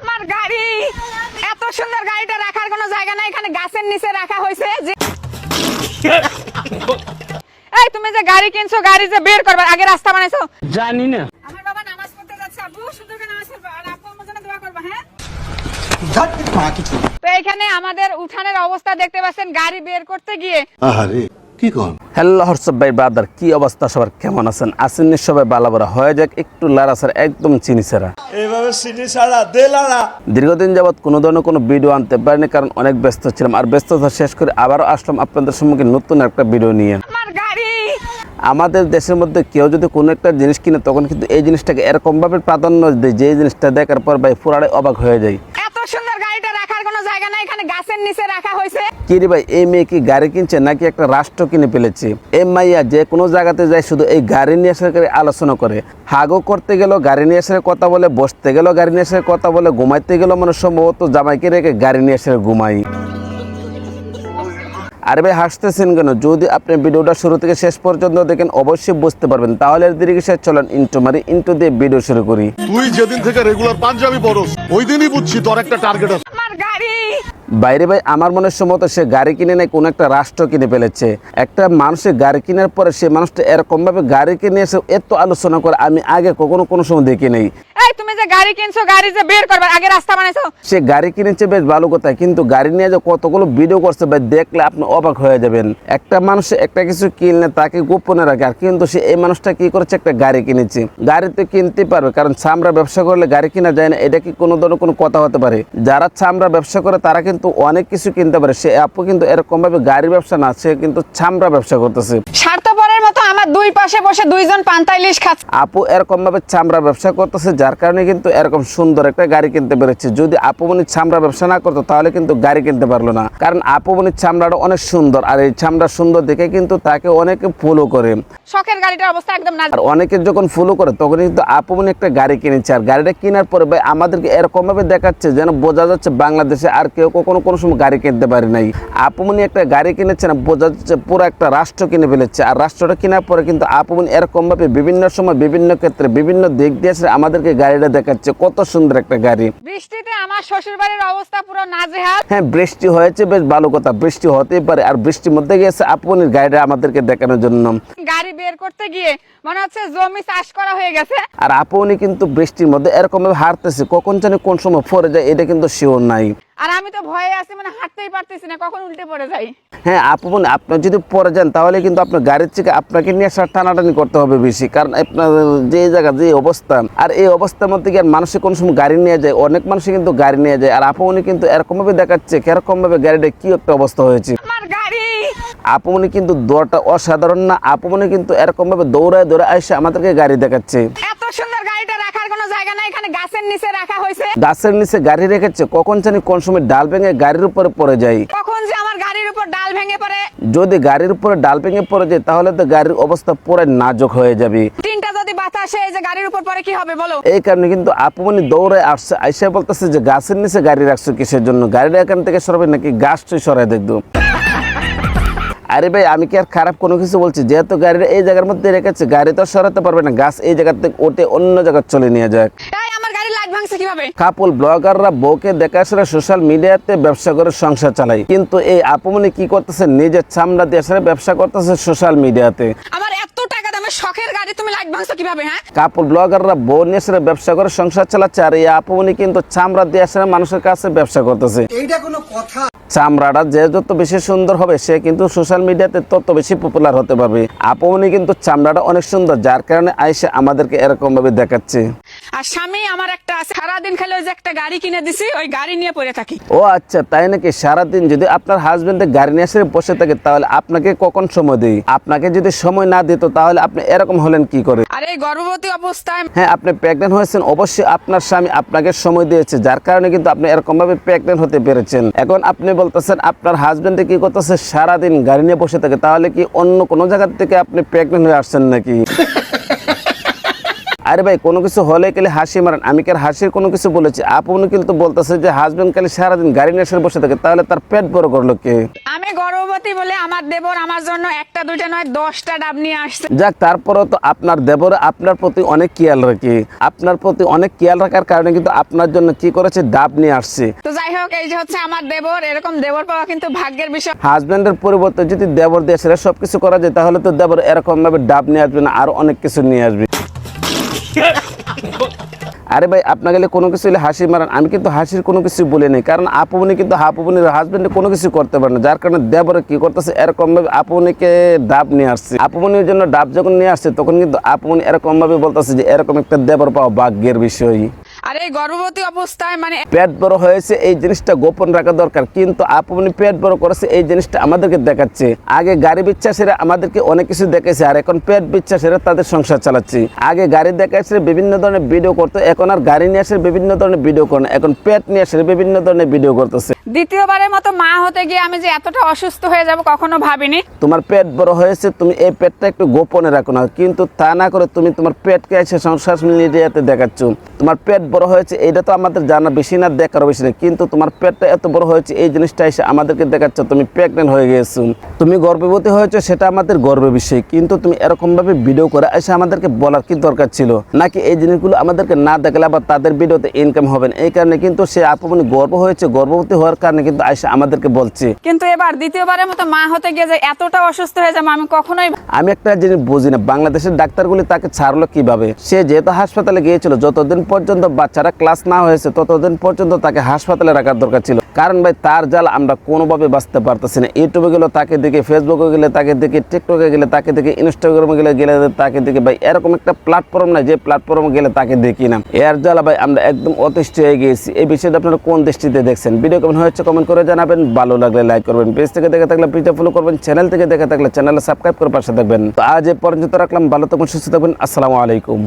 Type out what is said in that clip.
আমার গাড়ি। এত সুন্দর গাড়িটা রাখার কোনো জায়গা নাই এখানে গাছের নিচে রাখা হয়েছে। যে এই তুমি যে গাড়ি কিনছো গাড়ি যে বের করবার আগে রাস্তা বানাইছো। জানি না। আমার বাবা নামাজ পড়তে যাচ্ছে আব্বু সুন্দর করে নামাজ পড়বা। আর আপু আমার জন্য দোয়া করবা হ্যাঁ? তো এখানে আমাদের উঠানের অবস্থা দেখতে পাচ্ছেন গাড়ি বের করতে গিয়ে। আহারে। কি কন? হ্যালো হর্ষব ভাই ব্রাদার কি অবস্থা? সবার কেমন আছেন? আসেন নি সবাই বালাবরা হয়ে যাক একটু লারাসার একদম চিনি ছাড়া। এইভাবে সিটি ছাড়া দে লাড়া। দীর্ঘদিন যাবৎ কোনো ধরনের কোনো ভিডিও আনতে পারিনি কারণ অনেক ব্যস্ত ছিলাম। আর ব্যস্ততা শেষ করে আবারও আসলাম আপনাদের সম্মুখে নতুন একটা ভিডিও নিয়ে। আমাদের দেশের মধ্যে কেউ যদি কোনো একটা জিনিস কিনে তখন কিন্তু এই জিনিসটাকে এরকমভাবে প্রাধান্য দেয় যে এই জিনিসটা দেখার পর ভাই পুরাটাই অবাক হয়ে যায় এত সুন্দর গাড়িটা রাখার কোনো জায়গা নাই এখানে গাছের নিচে রাখা হয়েছে। কি রে ভাই এই মেয়ে কি গাড়ি কিনছে নাকি একটা রাষ্ট্র কিনে ফেলেছে? এই মাইয়া যে কোনো জায়গাতে যায় শুধু এই গাড়ি নিয়ে আসার করে আলোচনা করে। হাগো করতে গেল গাড়ি নিয়ে আসার কথা বলে বসতে গেল গাড়ি নিয়ে আসার কথা বলে ঘুমাইতে গেল মানে সম্ভবত জামাইকে রেখে গাড়ি নিয়ে এসে ঘুমাই। আরে ভাই হাসতেছেন কেন? যদি আপনি ভিডিওটা শুরু থেকে শেষ পর্যন্ত দেখেন অবশ্যই বুঝতে পারবেন। তাহলে দেরি কিসের? চলেন ইন্টু মারি ইন্টু দিয়ে ভিডিও শুরু করি। তুই যেদিন থেকে রেগুলার পাঞ্জাবি পরস ওই দিনই বুঝছি তোর একটা টার্গেট আছে। আমার গাড়ি বাইরে ভাই আমার মনে সম্মত সে গাড়ি কিনে নেয় কোনো একটা রাষ্ট্র কিনে ফেলেছে। একটা মানুষের গাড়ি কেনার পরে সে মানুষটা এরকম ভাবে গাড়ি কিনে এসে এত আলোচনা করে আমি আগে কখনো কোনো সময় দেখি নেই। এই তুমি যে গাড়ি কিনছো গাড়ি যে বের করবার আগে রাস্তা বানাইছো? সে গাড়ি কিনেছে বেশ ভালো কথা কিন্তু গাড়ি নিয়ে যে কতগুলো ভিডিও করছে ভাই দেখলে আপনি অবাক হয়ে যাবেন। একটা মানুষ একটা কিছু কিনলে তাকে গোপনে রাখে আর কিন্তু সে এই মানুষটা কি করেছে একটা গাড়ি কিনেছে। গাড়ি তো কিনতে পারবে কারণ চামড়া ব্যবসা করলে গাড়ি কিনা যায় না এটা কি কোনো ধরনের কোনো কথা হতে পারে? যারা চামড়া ব্যবসা করে তারা কিন্তু অনেক কিছু কিনতে পারে। সে আপু কিন্তু এরকম ভাবে গাড়ি ব্যবসা না সে কিন্তু চামড়া ব্যবসা করতেছে। স্বার্থপরের মতো আমার দুই পাশে বসে দুইজন পান্তা ইলিশ খাচ্ছে। আপু এরকম ভাবে চামড়া ব্যবসা করতেছে যার কারণে কিন্তু এরকম সুন্দর একটা গাড়ি কিনতে পেরেছে। যদি আপুমনি চামড়া ব্যবসা না করতো তাহলে কিন্তু গাড়ি কিনতে পারল না। কারণ আপুমনির চামড়াটা অনেক সুন্দর আর এই চামড়া সুন্দর দেখে কিন্তু তাকে অনেকে ফলো করে। শখের গাড়িটার অবস্থা একদম না আর অনেকে যখন ফলো করে তখন কিন্তু আপুমনি একটা গাড়ি কিনেছে। আর গাড়িটা কেনার পরে ভাই আমাদেরকে এরকম ভাবে দেখাচ্ছে যেন বোঝা যাচ্ছে বাংলাদেশে আর কেউ কখনো কোনো সময় গাড়ি কিনতে পারে নাই। আপুমনি একটা গাড়ি কিনেছে না বোঝা যাচ্ছে পুরো একটা রাষ্ট্র কিনে ফেলেছে। আর রাষ্ট্রটা কেনার পরে কিন্তু আপুমনি এরকম ভাবে বিভিন্ন সময় বিভিন্ন ক্ষেত্রে বিভিন্ন দিক দিয়ে এসে আমাদেরকে গাড়িটা দেখাচ্ছে। কত সুন্দর একটা গাড়ি। বৃষ্টিতে আমার শ্বশুর বাড়ির অবস্থা পুরো নাজেহাল। হ্যাঁ বৃষ্টি হয়েছে বেশ ভালো কথা। বৃষ্টি হতেই পারে। আর বৃষ্টির মধ্যে গিয়েছে আপুনির গাড়িটা আমাদেরকে দেখানোর জন্য। গাড়ি বের করতে গিয়ে মনে হচ্ছে জমি চাষ করা হয়ে গেছে। আর আপনি কিন্তু বৃষ্টির মধ্যে এরকম ভাবে হারতেছে কখন জানি কোন সময় পড়ে যায় এটা কিন্তু শিওর নাই। আর আমি তো ভয়ে আছি মানে হাঁটতেই পারতেছি না কখন উল্টে পড়ে যাই? হ্যাঁ আপু আপনি যদি পরে যান তাহলে কিন্তু আপনার গাড়ির থেকে আপনাকে নিয়ে আসার টানাটানি করতে হবে বেশি। কারণ আপনার যে জায়গা যে অবস্থা আর এই অবস্থার মধ্যে কি আর মানুষে কোন সময় গাড়ি নিয়ে যায়? অনেক মানুষই কিন্তু গাড়ি নিয়ে যায়। আর আপনি কিন্তু এরকম ভাবে দেখাচ্ছে কীরকম ভাবে গাড়িটা কি একটা অবস্থা হয়েছে। আপুমনি কিন্তু দৌড়টা অসাধারণ না আপুমনি কিন্তু এরকম ভাবে দৌড়ায় দৌড়ায় এসে আমাদেরকে গাড়ি দেখাচ্ছে। এত সুন্দর গাড়িটা রাখার কোনো জায়গা নাই এখানে গাছের নিচে রাখা হয়েছে। গাছের নিচে গাড়ি রেখেছে কখন জানি কোন সময় ডাল ভেঙে গাড়ির উপরে পড়ে যায়। কখন যে আমার গাড়ির উপর ডাল ভেঙে পড়ে। যদি গাড়ির উপরে ডাল ভেঙে পড়ে যায় তাহলে তো গাড়ির অবস্থা পুরো নাজুক হয়ে যাবে। তিনটা যদি বাতাসে এই যে গাড়ির উপর পড়ে কি হবে বলো? এই কারণে কিন্তু আপুমনি দৌড়ে আসছে আইসা বলতেছে যে গাছের নিচে গাড়ি রাখছো কিসের জন্য? গাড়িটা এখান থেকে সরাবে নাকি গাছটাই সরাই দেখব। আরে ভাই আমি কি আর খারাপ কোনো কিছু বলছি? যেহেতু গাড়িটা এই জায়গার মধ্যে রেখেছে গাড়ি তো সরাতে পারবে না। গাছ এই জায়গা থেকে ওঠে অন্য জায়গায় চলে নিয়ে যায়। কাপল ব্লগাররা বউকে দেখাশোনা সোশ্যাল মিডিয়াতে ব্যবসা করে সংসার চালায়। কিন্তু এই আপুমনি কি করতেছে? নিজের চামড়া দিয়ে ব্যবসা করতেছে সোশ্যাল মিডিয়াতে। আমার দামের শখের গাড়ি তুমি লাইট ভাঙছো কীভাবে হ্যাঁ? কাপড় ব্লগাররা বউ নিয়ে আসলে ব্যবসা করে সংসার চালাচ্ছে আর এই আপুমনি কিন্তু চামড়া দিয়ে আসলে মানুষের কাছে ব্যবসা করতেছে। এইটা কোনো কথা? চামড়াটা যে যত বেশি সুন্দর হবে সে কিন্তু সোশ্যাল মিডিয়াতে তত বেশি পপুলার হতে পারবে। আপুমনি কিন্তু চামড়াটা অনেক সুন্দর যার কারণে আইসে আমাদেরকে এরকম ভাবে দেখাচ্ছে। আর স্বামী আমার একটা আছে সারাদিন খেলে ওই যে একটা গাড়ি কিনে দিছি ওই গাড়ি নিয়ে পড়ে থাকি। ও আচ্ছা তাই নাকি? সারাদিন যদি আপনার হাজবেন্ডের গাড়ি নিয়ে এসে বসে থাকে তাহলে আপনাকে কখন সময় দেই? আপনাকে যদি সময় না দিত তাহলে আপনি এরকম হলেন কি করে? আর গর্ভবতী অবস্থায় হ্যাঁ আপনি প্রেগনেন্ট হয়েছেন অবশ্যই আপনার স্বামী আপনাকে সময় দিয়েছে যার কারণে কিন্তু আপনি এরকম ভাবে প্রেগনেন্ট হতে পেরেছেন। এখন আপনি বলতেছেন আপনার হাজবেন্ডে কি করতেছে? সারাদিন গাড়ি নিয়ে বসে থাকে তাহলে কি অন্য কোনো জায়গা থেকে আপনি প্রেগনেন্ট হয়ে আসছেন নাকি? আরে ভাই কোনো কিছু হলে গেলে হাসি মারেন। আমি কি আর হাসির কোনো কিছু বলেছি? আপনি কিন্তু বলতেছে যে হাজবেন্ড খালি সারাদিন গাড়ি নিয়ে এসে বসে থাকে তাহলে তার পেট বড় করল কে? আমি গর্ভবতী বলে আমার দেবর আমার জন্য একটা দুইটা নয় দশটা ডাব নিয়ে আসছে। যাক তারপরেও তো আপনার দেবর আপনার প্রতি অনেক খেয়াল রাখে। আপনার প্রতি অনেক খেয়াল রাখার কারণে কিন্তু আপনার জন্য কি করেছে? ডাব নিয়ে আসছে। তো যাই হোক এই যে হচ্ছে আমার দেবর এরকম দেবর পাওয়া কিন্তু ভাগ্যের বিষয়। হাজবেন্ডের পরিবর্তে যদি দেবর দিয়ে সেটা সবকিছু করা যায় তাহলে তো দেবর এরকম ভাবে ডাব নিয়ে আসবে না আরও অনেক কিছু নিয়ে আসবে। আরে ভাই, আপনার গেলে কোনো কিছু হলে হাসি মারান। আমি কিন্তু হাসির কোনো কিছু বলি নাই। কারণ আপুবনি কিন্তু আপুবনির হাজবেন্ডে কোনো কিছু করতে পারে না। যার কারণে দেবরে কি করতেছে এরকম ভাবে আপুবনিকে ডাব নিয়ে আসছে। আপুবনির জন্য ডাব যখন নিয়ে আসছে, তখন কিন্তু আপুবনি এরকম ভাবে বলতেছে যে, এরকম একটা দেবর পাওয়া ভাগ্যের বিষয় আর এই গর্ভবতী অবস্থায় মানে পেট বড় হয়েছে, এই জিনিসটা গোপন রাখা দরকার। কিন্তু আপনি পেট বড় করেছে, এই জিনিসটা আমাদেরকে দেখাচ্ছে। আগে গাড়ি বিশ্বাসীরা আমাদেরকে অনেক কিছু দেখেছে, আর এখন পেট বিশ্বাসীরা তাদের সংসার চালাচ্ছে। আগে গাড়ি দেখাচ্ছে বিভিন্ন ধরনের ভিডিও করতো, এখন আর গাড়ি নিয়ে আসে, বিভিন্ন ধরনের ভিডিও করে এখন পেট নিয়ে আসে, বিভিন্ন ধরনের ভিডিও করতেছে। দ্বিতীয়বারের মতো মা হতে গিয়ে আমি যে এতটা অসুস্থ হয়ে যাব কখনো ভাবিনি। তোমার পেট বড় হয়েছে, তুমি এই পেটটা একটু গোপনে রাখো না। কিন্তু তা না করে তুমি তোমার পেটকে এসে সংসার মিডিয়াতে দেখাচ্ছ। তোমার পেট বড় হয়েছে এটা তো আমাদের জানা বেশি না, দেখার বেশি না। কিন্তু তোমার পেটটা এত বড় হয়েছে, এই জিনিসটা এসে আমাদেরকে দেখাচ্ছ, তুমি প্রেগনেন্ট হয়ে গেছো। তুমি গর্ভবতী হয়েছো, সেটা আমাদের গর্বের বিষয়। কিন্তু তুমি এরকম ভাবে ভিডিও করে এসে আমাদেরকে বলার কি দরকার ছিল? নাকি এই জিনিসগুলো আমাদেরকে না দেখলে আবার তাদের ভিডিওতে ইনকাম হবে না? এই কারণে কিন্তু সে আপনি গর্ব হয়েছে, গর্ভবতী হওয়ার কারণে কিন্তু আয়সা আমাদেরকে বলছে। কিন্তু এবার দ্বিতীয়বারের মতো মা হতে গিয়ে যে এতটা অসুস্থ হয়ে যাব আমি কখনোই আমি একটা জিনিস বুঝি না বাংলাদেশের ডাক্তারগুলি তাকে ছাড়লো কীভাবে? সে যেহেতু হাসপাতালে গিয়েছিল যতদিন পর্যন্ত বাচ্চারা ক্লাস না হয়েছে ততদিন পর্যন্ত তাকে হাসপাতালে রাখার দরকার ছিল। কারণ ভাই তার জাল আমরা কোনোভাবে বাঁচতে পারতেছি না। ইউটিউবে গেলে তাকে দেখে ফেসবুকে গেলে তাকে দেখে টিকটকে গেলে তাকে দেখে ইনস্টাগ্রামে গেলে গেলে তাকে দেখে ভাই এরকম একটা প্ল্যাটফর্ম নাই যে প্ল্যাটফর্মে গেলে তাকে দেখি না। এর জ্বালা ভাই আমরা একদম অতিষ্ঠ হয়ে গিয়েছি। এই বিষয়টা আপনারা কোন দৃষ্টিতে দেখছেন? ভিডিও কেমন হয়েছে কমেন্ট করে জানাবেন। ভালো লাগলে লাইক করবেন। পেজ থেকে দেখে থাকলে পেজটা ফলো করবেন। চ্যানেল থেকে দেখে থাকলে চ্যানেলে সাবস্ক্রাইব করে পাশে থাকবেন। তো আজ এ পর্যন্ত রাখলাম। ভালো থাকুন, সুস্থ থাকবেন আসসালামু আলাইকুম।